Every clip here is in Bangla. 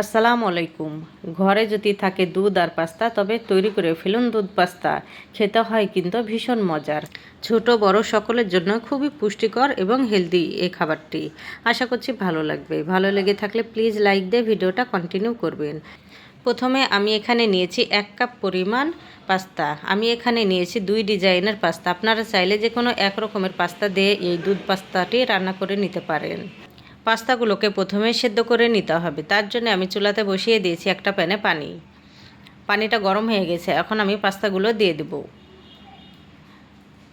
আসসালামু আলাইকুম। ঘরে যদি থাকে দুধ আর পাস্তা, তবে তৈরি করে ফেলুন দুধ পাস্তা। খেতে হয় কিন্তু ভীষণ মজার। ছোট, বড় সকলের জন্য খুবই পুষ্টিকর এবং হেলদি এই খাবারটি। আশা করছি ভালো লাগবে। ভালো লেগে থাকলে প্লিজ লাইক দিয়ে ভিডিওটা কন্টিনিউ করবেন। প্রথমে আমি এখানে নিয়েছি এক কাপ পরিমাণ পাস্তা। আমি এখানে নিয়েছি দুই ডিজাইনের পাস্তা। আপনারা চাইলে যে কোনো এক রকমের পাস্তা দিয়ে এই দুধ পাস্তাটি রান্না করে নিতে পারেন। পাস্তাগুলোকে প্রথমে সেদ্ধ করে নিতে হবে। তার জন্য আমি চুলাতে বসিয়ে দিয়েছি একটা প্যানে পানি। পানিটা গরম হয়ে গেছে, এখন আমি পাস্তাগুলো দিয়ে দেব।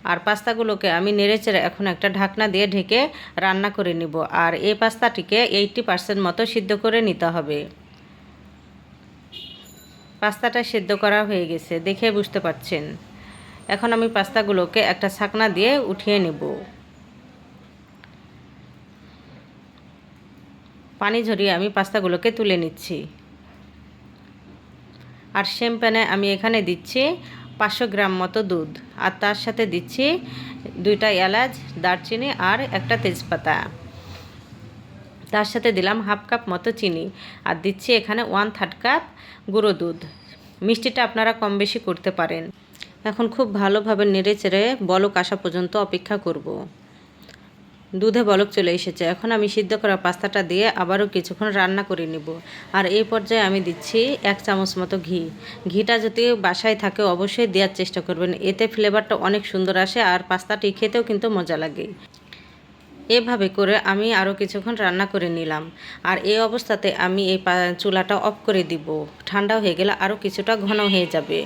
আর পাস্তাগুলোকে আমি নেড়েচেড়ে এখন একটা ঢাকনা দিয়ে ঢেকে রান্না করে নিব। আর এই পাস্তাটিকে এইটটি পার্সেন্ট মতো সিদ্ধ করে নিতে হবে। পাস্তাটা সেদ্ধ করা হয়ে গেছে, দেখে বুঝতে পারছেন? এখন আমি পাস্তাগুলোকে একটা ছাকনা দিয়ে উঠিয়ে নেব। পানি ঝরিয়ে আমি পাস্তাগুলোকে তুলে নিচ্ছি। আর সেম প্যানে আমি এখানে দিচ্ছি পাঁচশো গ্রাম মতো দুধ। আর তার সাথে দিচ্ছি দুইটা এলাচ, দারচিনি আর একটা তেজপাতা। তার সাথে দিলাম হাফ কাপ মতো চিনি। আর দিচ্ছি এখানে ওয়ান থার্ড কাপ গুঁড়ো দুধ। মিষ্টিটা আপনারা কম বেশি করতে পারেন। এখন খুব ভালোভাবে নেড়ে চেড়ে বলক আসা পর্যন্ত অপেক্ষা করব। দুধে বলক চলে এসেছে। এখন আমি সিদ্ধ করা পাস্তাটা দিয়ে আবারও কিছুক্ষণ রান্না করে নিব। আর এই পর্যায়ে আমি দিচ্ছি এক চামচ মতো ঘি। ঘিটা যদি বাসায় থাকে অবশ্যই দেওয়ার চেষ্টা করবেন। এতে ফ্লেভারটা অনেক সুন্দর আসে আর পাস্তাটি খেতেও কিন্তু মজা লাগে। এভাবে করে আমি আরও কিছুক্ষণ রান্না করে নিলাম। আর এই অবস্থাতে আমি এই চুলাটা অফ করে দিব। ঠান্ডা হয়ে গেলে আরও কিছুটা ঘন হয়ে যাবে।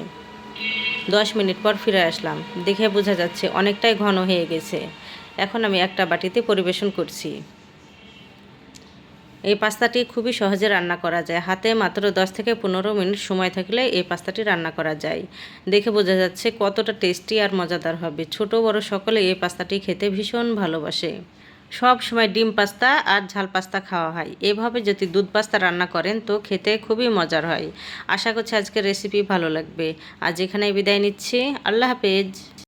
দশ মিনিট পর ফিরে আসলাম। দেখে বোঝা যাচ্ছে অনেকটাই ঘন হয়ে গেছে। এখন আমি একটা বাটিতে পরিবেশন করছি। এই পাস্তাটি খুবই সহজে রান্না করা যায়। হাতে মাত্র দশ থেকে পনেরো মিনিট সময় থাকলে এই পাস্তাটি রান্না করা যায়। দেখে বোঝা যাচ্ছে কতটা টেস্টি আর মজাদার হবে। ছোট, বড় সকলে এই পাস্তাটি খেতে ভীষণ ভালোবাসে। সব সময় ডিম পাস্তা আর ঝাল পাস্তা খাওয়া হয়। এভাবে যদি দুধ পাস্তা রান্না করেন তো খেতে খুবই মজার হয়। আশা করছি আজকের রেসিপি ভালো লাগবে। আজ এখানে বিদায় নিচ্ছি। আল্লাহ হাফেজ।